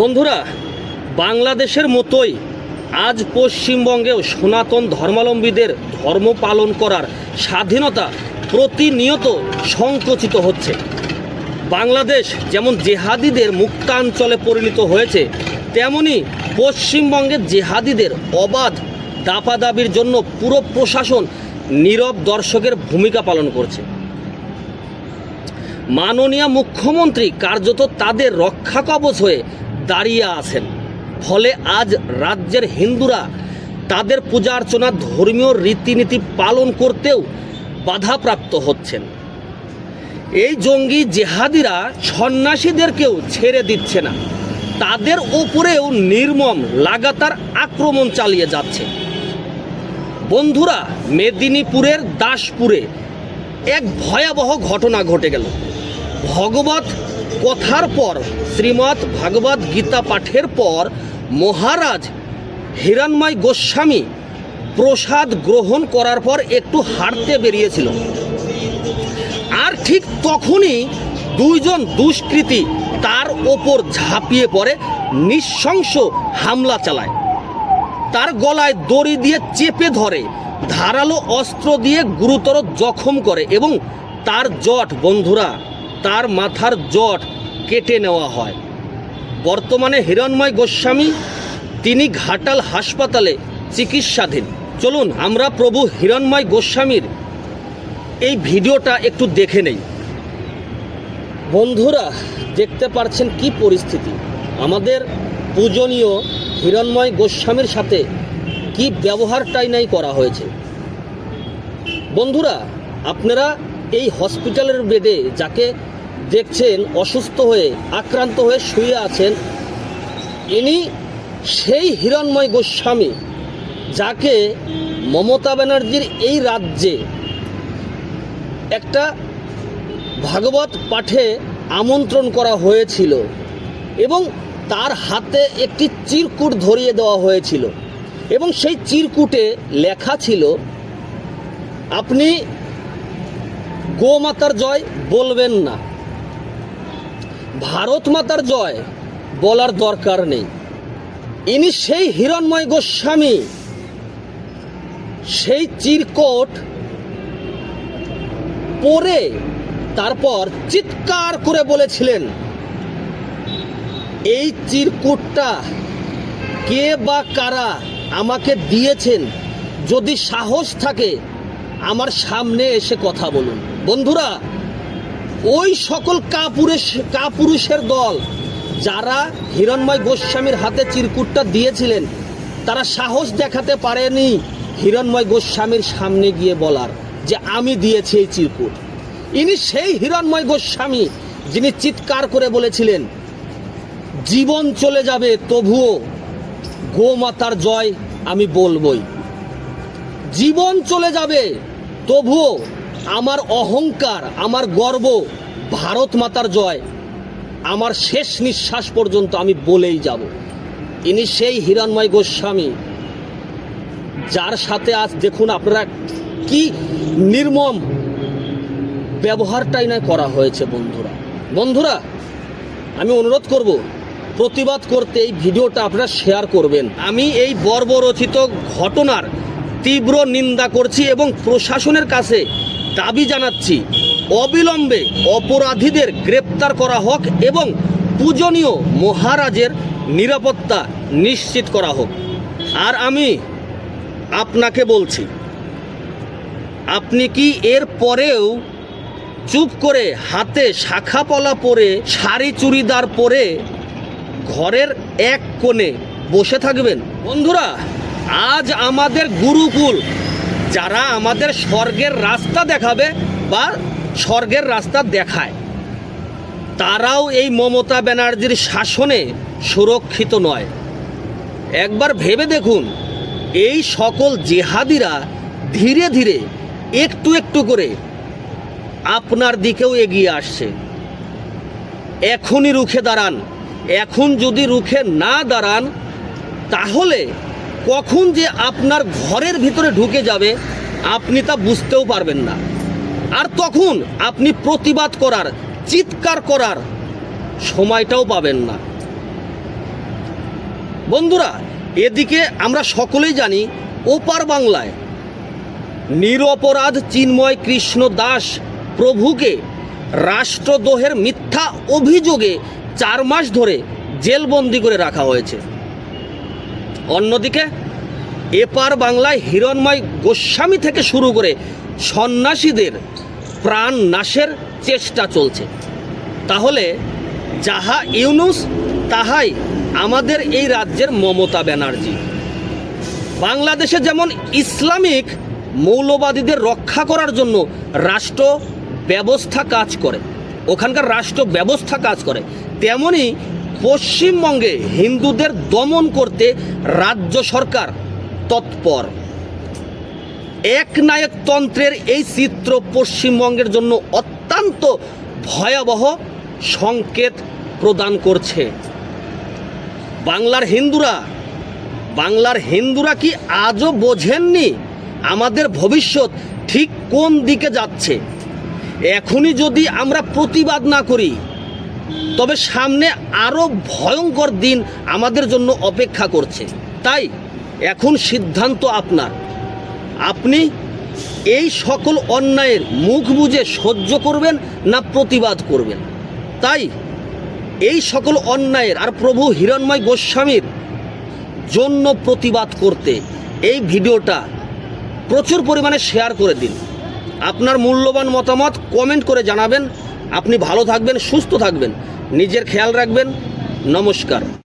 বন্ধুরা, বাংলাদেশের মতোই আজ পশ্চিমবঙ্গেও সনাতন ধর্মাবলম্বীদের ধর্ম পালন করার স্বাধীনতা প্রতিনিয়ত সংকুচিত হচ্ছে। বাংলাদেশ যেমন জেহাদিদের মুক্তাঞ্চলে পরিণত হয়েছে, তেমনি পশ্চিমবঙ্গের জেহাদিদের অবাধ দাপাদাবির জন্য পুরো প্রশাসন নীরব দর্শকের ভূমিকা পালন করছে। মাননীয় মুখ্যমন্ত্রী কার্যত তাদের রক্ষা কবচ হয়ে দাঁড়িয়ে আছেন। ফলে আজ রাজ্যের হিন্দুরা তাদের পূজা অর্চনা ধর্মীয় রীতিনীতি পালন করতেও বাধাপ্রাপ্ত হচ্ছেন। এই জঙ্গি জেহাদিরা সন্ন্যাসীদেরকেও ছেড়ে দিচ্ছে না। তাদের ওপরেও নির্মম লাগাতার আক্রমণ চালিয়ে যাচ্ছে। বন্ধুরা, মেদিনীপুরের দাসপুরে এক ভয়াবহ ঘটনা ঘটে গেল। ভগবত কথার পর, শ্রীমৎ ভাগবত গীতা পাঠের পর, মহারাজ হিরণময় গোস্বামী প্রসাদ গ্রহণ করার পর একটু হাঁটতে বেরিয়েছিল। আর ঠিক তখনই দুইজন দুষ্কৃতী তার ওপর ঝাঁপিয়ে পড়ে, নিঃশংস হামলা চালায়। তার গলায় দড়ি দিয়ে চেপে ধরে, ধারালো অস্ত্র দিয়ে গুরুতর জখম করে এবং তার জট, বন্ধুরা, তার মাথার জট কেটে নেওয়া হয়। বর্তমানে হিরণময় গোস্বামী, তিনি ঘাটাল হাসপাতালে চিকিৎসাধীন। চলুন, আমরা প্রভু হিরণময় গোস্বামীর এই ভিডিওটা একটু দেখে নেই। বন্ধুরা, দেখতে পারছেন কি পরিস্থিতি? আমাদের পূজনীয় হিরণময় গোস্বামীর সাথে কি ব্যবহারটাই নাই করা হয়েছে? বন্ধুরা, আপনারা এই হসপিটালের বেডে যাকে দেখছেন, অসুস্থ হয়ে, আক্রান্ত হয়ে শুয়ে আছেন ইনি সেই হিরণময় গোস্বামী, যাকে মমতা ব্যানার্জির এই রাজ্যে একটা ভাগবত পাঠে আমন্ত্রণ করা হয়েছিল এবং তার হাতে একটি চিরকুট ধরিয়ে দেওয়া হয়েছিল এবং সেই চিরকুটে লেখা ছিল, আপনি গোমাতার জয় বলবেন না। ভারত মাতার জয় বলার দরকার নেই। ইনি সেই হিরণময় গোস্বামী, সেই চিরকোট পরে তারপর চিৎকার করে বলেছিলেন, এই চিরকুটটা কে বা কারা আমাকে দিয়েছেন? যদি সাহস থাকে, আমার সামনে এসে কথা বলুন। বন্ধুরা ওই সকল কাপুরুষ কাপুরুষের দল যারা হিরণময় গোস্বামীর হাতে চিরকুটটা দিয়েছিলেন, তারা সাহস দেখাতে পারেনি হিরণময় গোস্বামীর সামনে গিয়ে বলার যে আমি দিয়েছি এই চিরকুট। ইনি সেই হিরণময় গোস্বামী যিনি চিৎকার করে বলেছিলেন, জীবন চলে যাবে, তবুও গোমাতার জয় আমি বলবই। জীবন চলে যাবে, তবুও আমার অহংকার, আমার গর্ব, ভারত মাতার জয়, আমার শেষ নিঃশ্বাস পর্যন্ত আমি বলেই যাব। ইনি সেই হিরণময় গোস্বামী, যার সাথে আজ দেখুন আপনারা কি নির্মম ব্যবহারটাই না করা হয়েছে বন্ধুরা। বন্ধুরা, আমি অনুরোধ করব, প্রতিবাদ করতে এই ভিডিওটা আপনারা শেয়ার করবেন। আমি এই বর্বরচিত ঘটনার তীব্র নিন্দা করছি এবং প্রশাসনের কাছে দাবি জানাচ্ছি, অবিলম্বে অপরাধীদের গ্রেপ্তার করা হোক এবং পূজনীয় মহারাজের নিরাপত্তা নিশ্চিত করা হোক। আর আমি আপনাকে বলছি, আপনি কি এর পরেও চুপ করে হাতে শাখা পলা পরে, শাড়ি চুড়িদার পরে ঘরের এক কোণে বসে থাকবেন? বন্ধুরা, আজ আমাদের গুরুকুল যারা আমাদের স্বর্গের রাস্তা দেখাবে বা স্বর্গের রাস্তা দেখায়, তারাও এই মমতা ব্যানার্জির শাসনে সুরক্ষিত নয়। একবার ভেবে দেখুন, এই সকল জেহাদিরা ধীরে ধীরে একটু একটু করে আপনার দিকেও এগিয়ে আসছে। এখনই রুখে দাঁড়ান। এখন যদি রুখে না দাঁড়ান, তাহলে কখন যে আপনার ঘরের ভিতরে ঢুকে যাবে, আপনি তা বুঝতেও পারবেন না। আর তখন আপনি প্রতিবাদ করার, চিৎকার করার সময়টাও পাবেন না। বন্ধুরা, এদিকে আমরা সকলেই জানি, ওপার বাংলায় নিরপরাধ চিন্ময় কৃষ্ণ দাস প্রভুকে রাষ্ট্রদ্রোহের মিথ্যা অভিযোগে চার মাস ধরে জেলবন্দি করে রাখা হয়েছে। অন্যদিকে, এপার বাংলায় হিরণময় গোস্বামী থেকে শুরু করে সন্ন্যাসীদের প্রাণ নাশের চেষ্টা চলছে। তাহলে যাহা ইউনুস, তাহাই আমাদের এই রাজ্যের মমতা ব্যানার্জি। বাংলাদেশে যেমন ইসলামিক মৌলবাদীদের রক্ষা করার জন্য রাষ্ট্র ব্যবস্থা কাজ করে, ওখানকার রাষ্ট্র ব্যবস্থা কাজ করে, তেমনি পশ্চিমবঙ্গে হিন্দুদের দমন করতে রাজ্য সরকার তৎপর। এক নায়কতন্ত্রের এই চিত্র পশ্চিমবঙ্গের জন্য অত্যন্ত ভয়াবহ সংকেত প্রদান করছে। বাংলার হিন্দুরা বাংলার হিন্দুরা কি আজও বোঝেননি আমাদের ভবিষ্যৎ ঠিক কোন দিকে যাচ্ছে? এখনই যদি আমরা প্রতিবাদ না করি তবে সামনে আরও ভয়ঙ্কর দিন আমাদের জন্য অপেক্ষা করছে। তাই এখন সিদ্ধান্ত আপনার। আপনি এই সকল অন্যায়ের মুখ বুজে সহ্য করবেন না প্রতিবাদ করবেন। তাই এই সকল অন্যায়ের আর প্রভু হিরণময় গোস্বামীর জন্য প্রতিবাদ করতে এই ভিডিওটা প্রচুর পরিমাণে শেয়ার করে দিন। আপনার মূল্যবান মতামত কমেন্ট করে জানাবেন। আপনি ভালো থাকবেন সুস্থ থাকবেন। নিজের খেয়াল রাখবেন। নমস্কার।